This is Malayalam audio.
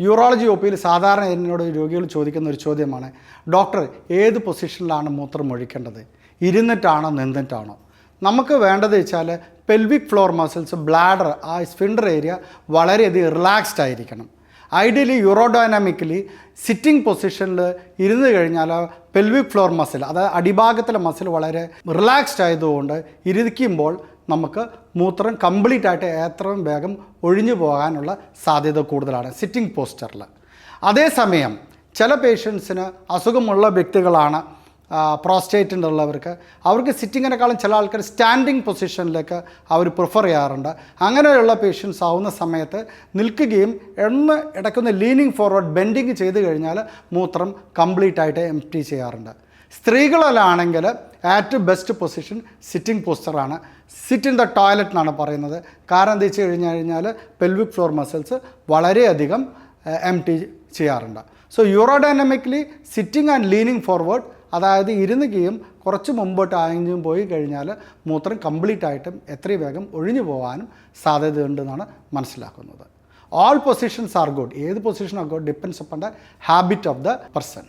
യൂറോളജി ഒ പിയിൽ സാധാരണ എന്നോട് രോഗികൾ ചോദിക്കുന്ന ഒരു ചോദ്യമാണ് ഡോക്ടർ ഏത് പൊസിഷനിലാണ് മൂത്രം ഒഴിക്കേണ്ടത്? ഇരുന്നിട്ടാണോ നിന്നിട്ടാണോ? നമുക്ക് വേണ്ടത് വെച്ചാൽ പെൽവിക് ഫ്ലോർ മസിൽസ് ബ്ലാഡർ ആ സ്പിൻഡർ ഏരിയ വളരെയധികം റിലാക്സ്ഡ് ആയിരിക്കണം. ഐഡിയലി യൂറോഡൈനാമിക്കലി സിറ്റിംഗ് പൊസിഷനിൽ ഇരുന്ന് കഴിഞ്ഞാൽ പെൽവിക് ഫ്ലോർ മസിൽ അതായത് അടിഭാഗത്തിലെ മസിൽ വളരെ റിലാക്സ്ഡ് ആയതുകൊണ്ട് ഇരിക്കുമ്പോൾ നമുക്ക് മൂത്രം കംപ്ലീറ്റ് ആയിട്ട് എത്രയും വേഗം ഒഴിഞ്ഞു പോകാനുള്ള സാധ്യത കൂടുതലാണ് സിറ്റിംഗ് പോസ്റ്ററിൽ അതേസമയം ചില പേഷ്യൻസിന് അസുഖമുള്ള വ്യക്തികളാണ് പ്രോസ്റ്റേറ്റിന്റെ ഉള്ളവർക്ക്. അവർക്ക് സിറ്റിങ്ങിനേക്കാളും ചില ആൾക്കാർ സ്റ്റാൻഡിങ് പൊസിഷനിലേക്ക് അവർ പ്രിഫർ ചെയ്യാറുണ്ട്. അങ്ങനെയുള്ള പേഷ്യൻസ് ആവുന്ന സമയത്ത് നിൽക്കുകയും എന്ന് ഇടയ്ക്കുന്ന ലീനിങ് ഫോർവേഡ് ബെൻഡിങ് ചെയ്ത് കഴിഞ്ഞാൽ മൂത്രം കംപ്ലീറ്റ് ആയിട്ട് എം ചെയ്യാറുണ്ട്. സ്ത്രീകളിലാണെങ്കിൽ ഏറ്റവും ബെസ്റ്റ് പൊസിഷൻ സിറ്റിംഗ് പോസ്റ്ററാണ് സിറ്റ് ഇൻ ദ ടോയ്ലറ്റ് എന്നാണ് പറയുന്നത്. കാരണം എന്താ വെച്ച് കഴിഞ്ഞു കഴിഞ്ഞാൽ പെൽവിക് ഫ്ലോർ മസിൽസ് വളരെയധികം എം ടി ചെയ്യാറുണ്ട്. So urodynamically sitting and leaning forward അതായത് ഇരുന്നുകയും കുറച്ച് മുമ്പോട്ട് ആയെങ്കിലും പോയി കഴിഞ്ഞാൽ മൂത്രം കംപ്ലീറ്റ് ആയിട്ടും എത്രയും വേഗം ഒഴിഞ്ഞു പോകാനും സാധ്യതയുണ്ടെന്നാണ് മനസ്സിലാക്കുന്നത്. ഓൾ പൊസിഷൻസ് ആർ ഗുഡ് ഏത് position are good depends upon the habit of the person